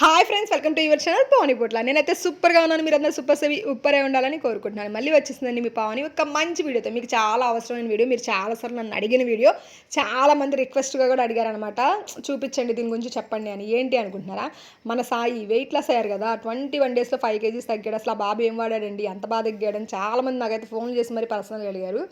Hi friends welcome to your channel Pavani Putla నేనైతే సూపర్గా ఉన్నాను మీరు అందరూ సూపర్ సేవి ఉప్పరే ఉండాలని కోరుకుంటున్నాను. మళ్ళీ వచ్చేసిందండి మీ పావని ఒక మంచి వీడియోతో మీకు చాలా అవసరమైన వీడియో మీరు చాలాసార్లు నన్ను అడిగిన వీడియో చాలా మంది రిక్వెస్ట్గా కూడా అడిగారనమాట చూపించండి దీని గురించి చెప్పండి అని. ఏంటి అనుకుంటున్నారా? మన సాయి వెయిట్ లాస్ అయ్యారు కదా ట్వంటీ వన్ డేస్లో ఫైవ్ కేజీస్ తగ్గాడు. అసలు ఆ బాబు ఏం వాడాడండి? ఎంత బాగా తగ్గాడని చాలామంది నాకైతే ఫోన్ చేసి మరి పర్సనల్గా అడిగారు.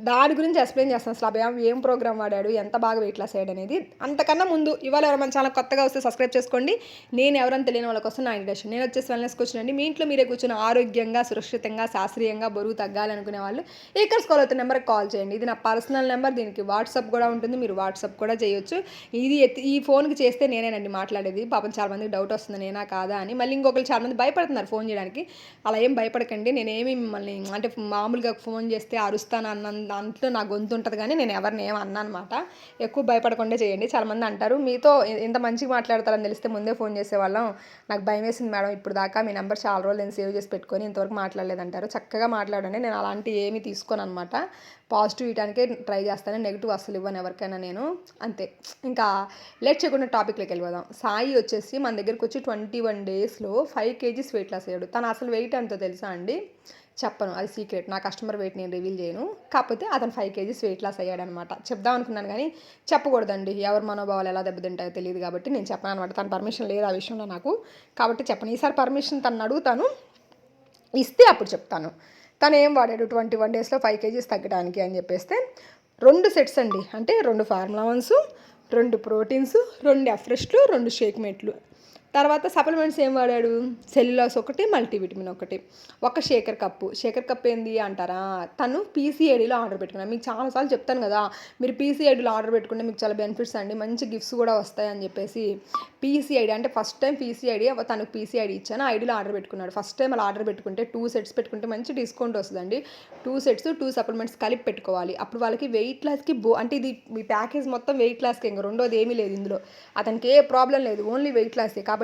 దాని గురించి ఎక్స్ప్లెయిన్ చేస్తాను. అసలు అభయం ఏం ప్రోగ్రామ్ వాడాడు ఎంత బాగా వెయిట్ లాస్ అయ్యాడు అనేది. అంతకన్నా ముందు ఇవాళ ఎవరు మన ఛానల్ కొత్తగా వస్తే సబ్స్క్రైబ్ చేసుకోండి. నేను ఎవరైనా తెలియని వాళ్ళ కోసం నా ఇంట్రెషన్ నేను వచ్చేసి వెల్నెస్ కూర్చునండి మీ ఇంట్లో మీరే కూర్చొని ఆరోగ్యంగా సురక్షితంగా శాస్త్రీయంగా బరువు తగ్గాలి అనుకునే వాళ్ళు ఇక్కడ స్కాల్ అవుతున్న నెంబర్కి కాల్ చేయండి. ఇది నా పర్సనల్ నెంబర్ దీనికి వాట్సాప్ కూడా ఉంటుంది. మీరు వాట్సాప్ కూడా చేయొచ్చు. ఇది ఈ ఫోన్కి చేస్తే నేనేనండి మాట్లాడేది. పాపం చాలామందికి డౌట్ వస్తుంది. నేనా కాదా అని. మళ్ళీ ఇంకొకరు చాలా మంది భయపడుతున్నారు ఫోన్ చేయడానికి. అలా ఏం భయపడకండి. నేనేమి మిమ్మల్ని అంటే మామూలుగా ఫోన్ చేస్తే అరుస్తాను అన్నంత దాంట్లో నా గొంతు ఉంటుంది కానీ నేను ఎవరిని ఏమన్నా అనమాట ఎక్కువ భయపడకుండా చేయండి. చాలామంది అంటారు మీతో ఇంత మంచిగా మాట్లాడతారని తెలిస్తే ముందే ఫోన్ చేసేవాళ్ళం. నాకు భయం వేసింది మేడం ఇప్పుడు దాకా మీ నెంబర్ చాలా రోజులు నేను సేవ్ చేసి పెట్టుకొని ఇంతవరకు మాట్లాడలేదంటారు. చక్కగా మాట్లాడండి. నేను అలాంటి ఏమీ తీసుకోను అనమాట పాజిటివ్ ఇవ్వడానికే ట్రై చేస్తాను. నెగిటివ్ అసలు ఇవ్వను ఎవరికైనా నేను. అంతే. ఇంకా లేట్ చేయకుండా టాపిక్లోకి వెళ్ళిపోదాం. సాయి వచ్చేసి మన దగ్గరికి వచ్చి ట్వంటీ వన్ డేస్లో ఫైవ్ కేజీస్ వెయిట్ లాస్ అయ్యాడు. తను అసలు వెయిట్ ఎంతో తెలుసా అండి? చెప్పను అది సీక్రెట్. నా కస్టమర్ వెయిట్ నేను రివీల్ చేయను. కాకపోతే అతను ఫైవ్ కేజీస్ వెయిట్ లాస్ అయ్యాడనమాట. చెప్దాం అనుకున్నాను కానీ చెప్పకూడదండి. ఎవరి మనోభావాలు ఎలా దెబ్బతింటాయో తెలియదు కాబట్టి నేను చెప్పాను అనమాట. తన పర్మిషన్ లేదు ఆ విషయంలో నాకు. కాబట్టి చెప్పను. ఈసారి పర్మిషన్ తను అడుగుతాను. ఇస్తే అప్పుడు చెప్తాను. తను ఏం వాడాడు? ట్వంటీ వన్ డేస్లో ఫైవ్ కేజీస్ తగ్గడానికి అని చెప్పేస్తే రెండు సెట్స్ అండి. అంటే రెండు ఫార్ములా వన్స్ రెండు ప్రోటీన్స్ రెండు అఫ్రెష్లు రెండు షేక్ మేట్లు. తర్వాత సప్లిమెంట్స్ ఏం వాడాడు? సెల్యులాస్ ఒకటి మల్టీవిటమిన్ ఒకటి. ఒక షేకర్ కప్పు. షేకర్ కప్ ఏంది అంటారా? తను పీసీఐడిలో ఆర్డర్ పెట్టుకున్నాను మీకు చాలాసార్లు చెప్తాను కదా మీరు పీసీఐడిలో ఆర్డర్ పెట్టుకుంటే మీకు చాలా బెనిఫిట్స్ అండి. మంచి గిఫ్ట్స్ కూడా వస్తాయని చెప్పేసి పీసీఐడి అంటే ఫస్ట్ టైం పీసీఐడి తనకు పీసీఐడి ఇచ్చాను. ఐడిలో ఆర్డర్ పెట్టుకున్నాడు. ఫస్ట్ టైం అలా ఆర్డర్ పెట్టుకుంటే టూ సెట్స్ పెట్టుకుంటే మంచి డిస్కౌంట్ వస్తుందండి. టూ సెట్స్ టూ సప్లిమెంట్స్ కలిపి పెట్టుకోవాలి. అప్పుడు వాళ్ళకి వెయిట్ లాస్కి బో అంటే ఇది మీ ప్యాకేజ్ మొత్తం వెయిట్ లాస్కి. ఇంకా రెండోది ఏమీ లేదు ఇందులో. అతనికి ఏ ప్రాబ్లం లేదు. ఓన్లీ వెయిట్ లాసే కాబట్టి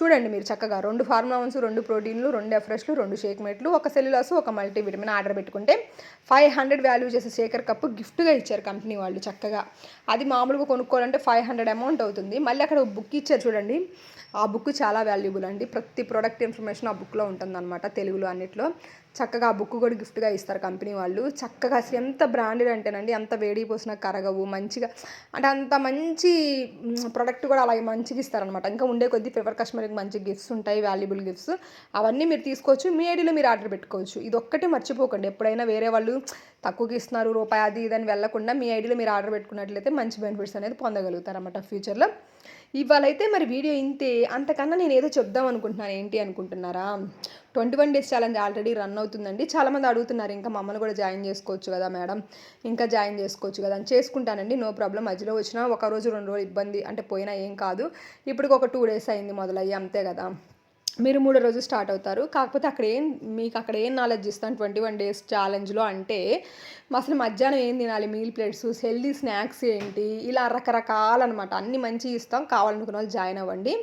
చూడండి మీరు చక్కగా రెండు ఫార్ములాన్స్ రెండు ప్రోటీన్లు రెండు ఎఫ్రెష్లు రెండు షేక్ మేట్లు ఒక సెల్యులాస్ ఒక మల్టీవిటమిన్ ఆర్డర్ పెట్టుకుంటే ఫైవ్ హండ్రెడ్ వాల్యూ చేసే శేఖర్ కప్పు గిఫ్ట్గా ఇచ్చారు కంపెనీ వాళ్ళు చక్కగా. అది మామూలుగా కొనుక్కోవాలంటే ఫైవ్ హండ్రెడ్ అమౌంట్ అవుతుంది. మళ్ళీ అక్కడ బుక్ ఇచ్చారు చూడండి. ఆ బుక్ చాలా వాల్యుబుల్ అండి. ప్రతి ప్రోడక్ట్ ఇన్ఫర్మేషన్ ఆ బుక్లో ఉంటుందన్నమాట తెలుగులో అన్నిట్లో. చక్కగా ఆ బుక్ కూడా గిఫ్ట్గా ఇస్తారు కంపెనీ వాళ్ళు. చక్కగా అసలు ఎంత బ్రాండెడ్ అంటేనండి అంత వేడి పోసినా కరగవు మంచిగా అంటే అంత మంచి ప్రోడక్ట్ కూడా అలాగే మంచిగా ఇస్తారనమాట ఇంకా ఉండే కొద్దీ ఫేవర్ కస్టమర్కి మంచి గిఫ్ట్స్ ఉంటాయి వాల్యుబుల్ గిఫ్ట్స్ అవన్నీ మీరు తీసుకోవచ్చు మీ ఐడిలో మీరు ఆర్డర్ పెట్టుకోవచ్చు. ఇది ఒక్కటే మర్చిపోకండి. ఎప్పుడైనా వేరే వాళ్ళు తక్కువకి ఇస్తున్నారు రూపాయి అది ఇది అని వెళ్ళకుండా మీ ఐడిలో మీరు ఆర్డర్ పెట్టుకున్నట్లయితే మంచి బెనిఫిట్స్ అనేది పొందగలుగుతారు అన్నమాట ఫ్యూచర్లో ఇవాళైతే మరి వీడియో ఇంతే. అంతకన్నా నేను ఏదో చెప్దాం అనుకుంటున్నాను. ఏంటి అనుకుంటున్నారా? Twenty one days challenge already run అవుతుందండి. చాలామంది అడుగుతున్నారు ఇంకా మమ్మల్ని కూడా జాయిన్ చేసుకోవచ్చు కదా మేడం? ఇంకా జాయిన్ చేసుకోవచ్చు కదా? అని చేసుకుంటానండి. No problem. మధ్యలో వచ్చినా ఒక రోజు రెండు రోజులు ఇబ్బంది అంటే పోయినా ఏం కాదు. ఇప్పుడు ఒక టూ డేస్ అయింది మొదలయ్యి అంతే కదా. మీరు మూడో రోజు స్టార్ట్ అవుతారు. కాకపోతే అక్కడ ఏం మీకు అక్కడ ఏం నాలెడ్జ్ ఇస్తాను ట్వంటీ వన్ డేస్ ఛాలెంజ్లో అంటే అసలు మధ్యాహ్నం ఏం తినాలి? మీల్ ప్లేట్స్ హెల్దీ స్నాక్స్ ఏంటి? ఇలా రకరకాలన్నమాట అన్ని మంచి ఇస్తాం. కావాలనుకున్న వాళ్ళు జాయిన్ అవ్వండి.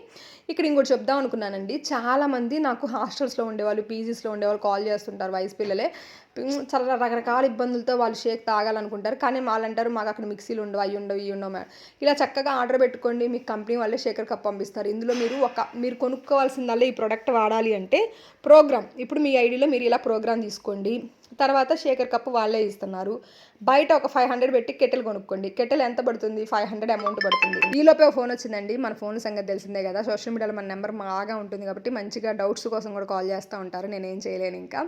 ఇక్కడ ఇంకోటి చెప్దాం అనుకున్నానండి. చాలామంది నాకు హాస్టల్స్లో ఉండేవాళ్ళు పీజీస్లో ఉండేవాళ్ళు కాల్ చేస్తుంటారు వయసు పిల్లలే. చాలా రకరకాల ఇబ్బందులతో వాళ్ళు షేక్ తాగాలనుకుంటారు. కానీ వాళ్ళు అంటారు మాకు అక్కడ మిక్సీలు ఉండవు అవి ఉండవు ఇవి ఉండవు మేడం. ఇలా చక్కగా ఆర్డర్ పెట్టుకోండి. మీకు కంపెనీ వాళ్ళే షేకర్ కప్ పంపిస్తారు. ఇందులో మీరు ఒక మీరు కొనుక్కోవాల్సిందల్లా ఈ ప్రోడక్ట్ వాడాలి అంటే ప్రోగ్రామ్ ఇప్పుడు మీ ఐడిలో మీరు ఇలా ప్రోగ్రామ్ తీసుకోండి. తర్వాత షేకర్ కప్ వాళ్ళే ఇస్తున్నారు. బయట ఒక ఫైవ్ హండ్రెడ్ పెట్టి కెటిల్ కొనుక్కోండి. కెటిల్ ఎంత పడుతుంది? ఫైవ్ హండ్రెడ్ అమౌంట్ పడుతుంది. ఈలోపే ఫోన్ వచ్చిందండి. మన ఫోన్ సంగతి తెలిసిందే కదా. సోషల్ మీడియాలో మన నెంబర్ బాగా ఉంటుంది కాబట్టి మంచిగా డౌట్స్ కోసం కూడా కాల్ చేస్తూ ఉంటారు. నేనేం చేయలేను ఇంకా.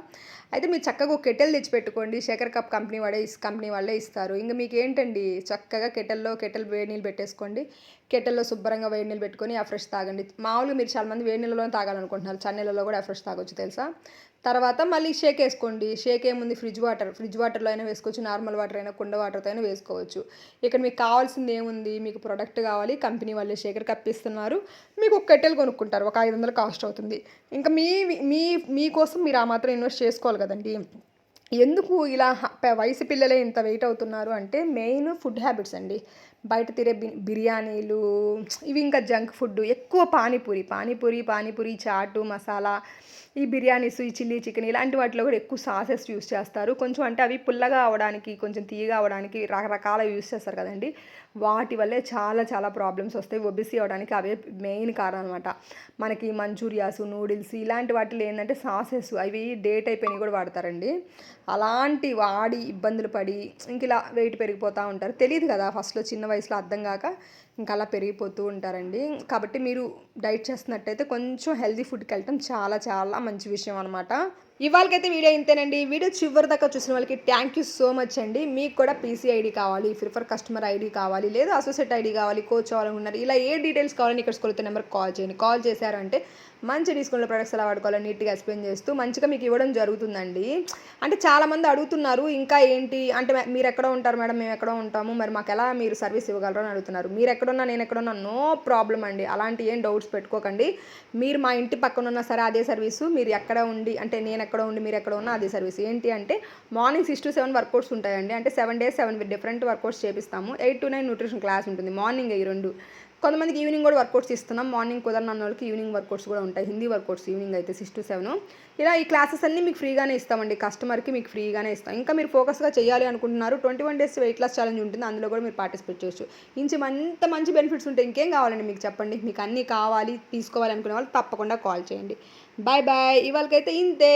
అయితే మీరు చక్కగా ఒక కెటిల్ తెచ్చి పెట్టుకోండి శేఖర్ కప్ కంపెనీ వాడే ఇస్ కంపెనీ వాళ్ళే ఇస్తారు. ఇంకా మీకు ఏంటండి చక్కగా కెటల్లో కెటల్ వేడి నీళ్ళు పెట్టేసుకోండి. కెటల్లో శుభ్రంగా వేడి నీళ్ళు పెట్టుకొని ఆ ఫ్రెష్ తాగండి. మామూలుగా మీరు చాలా మంది వేడి నీళ్ళలో తాగాలనుకుంటున్నారు. చన్నీళ్ళలో కూడా ఆ ఫ్రెష్ తాగొచ్చు తెలుసా? తర్వాత మళ్ళీ షేక్ వేసుకోండి. షేక్ ఏముంది? Fridge water. ఫ్రిడ్జ్ వాటర్లో అయినా వేసుకోవచ్చు. నార్మల్ వాటర్ అయినా కుండ వాటర్తో అయినా వేసుకోవచ్చు. ఇక్కడ మీకు కావాల్సింది ఏముంది? మీకు ప్రోడక్ట్ కావాలి. కంపెనీ వాళ్ళే షేకర్ కప్పిస్తున్నారు. మీకు ఒక కట్టెలు కొనుక్కుంటారు. ఒక ఐదు వందలు కాస్ట్ అవుతుంది. ఇంకా మీ మీ మీకోసం మీరు ఆ మాత్రం ఇన్వెస్ట్ చేసుకోవాలి కదండి. ఎందుకు ఇలా వయసు పిల్లలే ఇంత వెయిట్ అవుతున్నారు అంటే మెయిన్ ఫుడ్ హ్యాబిట్స్ అండి. బయట తిరే బి బిర్యానీలు ఇవి ఇంకా జంక్ ఫుడ్ ఎక్కువ పానీపూరి పానీపూరి పానీపూరి చాటు మసాలా ఈ బిర్యానీస్ ఈ చిల్లీ చికెన్ ఇలాంటి వాటిలో కూడా ఎక్కువ సాసెస్ యూస్ చేస్తారు. కొంచెం అంటే అవి పుల్లగా అవడానికి కొంచెం తీయగా అవడానికి రకరకాల యూస్ చేస్తారు కదండి. వాటి వల్లే చాలా చాలా ప్రాబ్లమ్స్ వస్తాయి. ఒబిసి అవడానికి అవే మెయిన్ కారణం అనమాట మనకి మంచూరియాస్ నూడిల్స్ ఇలాంటి వాటిలో ఏంటంటే సాసెస్ అవి డేట్ అయిపోయినవి కూడా వాడతారండి. అలాంటి వాడి ఇబ్బందులు పడి ఇంక ఇలా వెయిట్ పెరిగిపోతూ ఉంటారు. తెలియదు కదా ఫస్ట్లో చిన్న వయసులో అర్థం కాక ఇంకా అలా పెరిగిపోతూ ఉంటారండి. కాబట్టి మీరు డైట్ చేస్తున్నట్టయితే కొంచెం హెల్దీ ఫుడ్కి వెళ్ళటం చాలా చాలా మంచి విషయం అనమాట ఇవాళకైతే వీడియో ఇంతేనండి. వీడియో చివరి దాకా చూసిన వాళ్ళకి థ్యాంక్ యూ సో మచ్ అండి. మీకు కూడా పీసీ ఐడి కావాలి ప్రిఫర్ కస్టమర్ ఐడి కావాలి లేదా అసోసియేట్ ఐడి కావాలి కోచ్ అవ్వాలనుకున్నారు ఇలా ఏ డీటెయిల్స్ కావాలని ఇక్కడ స్కూల్ నెంబర్ కాల్ చేయండి. కాల్ చేశారంటే మంచి డిస్కౌంట్లో ప్రొడక్ట్స్ ఎలా వాడుకోవాలో నీట్గా ఎక్స్ప్లెయిన్ చేస్తూ మంచిగా మీకు ఇవ్వడం జరుగుతుందండి. అంటే చాలామంది అడుగుతున్నారు ఇంకా ఏంటి? అంటే మీరు ఎక్కడ ఉంటారు మేడం మేము ఎక్కడ ఉంటాము మరి మాకు ఎలా మీరు సర్వీస్ ఇవ్వగలరు? అని అడుగుతున్నారు. మీరు ఎక్కడున్నా నేను ఎక్కడున్నా నో ప్రాబ్లం అండి. అలాంటి ఏం డౌట్స్ పెట్టుకోకండి. మీరు మా ఇంటి పక్కన ఉన్నా సరే అదే సర్వీసు మీరు ఎక్కడ ఉండి అంటే నేను ఎక్కడ ఉండి మీరు ఎక్కడ ఉన్నా అదే సర్వీస్ ఏంటి అంటే morning six to seven workouts ఉంటాయండి. అంటే seven days seven different workouts చేపిస్తాము. Eight to nine nutrition class ఉంటుంది. మార్నింగ్ ఈ రెండు. కొంతమందికి ఈవినింగ్ కూడా వర్కౌట్స్ ఇస్తున్నాం. మార్నింగ్ కుదరని వాళ్ళకి ఈవినింగ్ వర్కౌట్స్ కూడా ఉంటాయి. హిందీ వర్కౌట్స్ ఈవినింగ్ అయితే సిక్స్ టు సెవెన్ ఇలా ఈ క్లాసెస్ అన్నీ మీకు ఫ్రీగానే ఇస్తామండి. కస్టమర్కి మీకు ఫ్రీగానే ఇస్తాం. ఇంకా మీరు ఫోకస్గా చేయాలి అనుకుంటున్నారు. Twenty one days weight loss challenge ఉంటుంది. అందులో కూడా మీరు పార్టిసిపేట్ చేయొచ్చు. ఇంచు అంత మంచి బెనిఫిట్స్ ఉంటే ఇంకేం కావాలండి మీకు చెప్పండి? మీకు అన్నీ కావాలి తీసుకోవాలి అనుకునే వాళ్ళు తప్పకుండా కాల్ చేయండి. బాయ్ బాయ్ ఇవాళకైతే ఇంతే.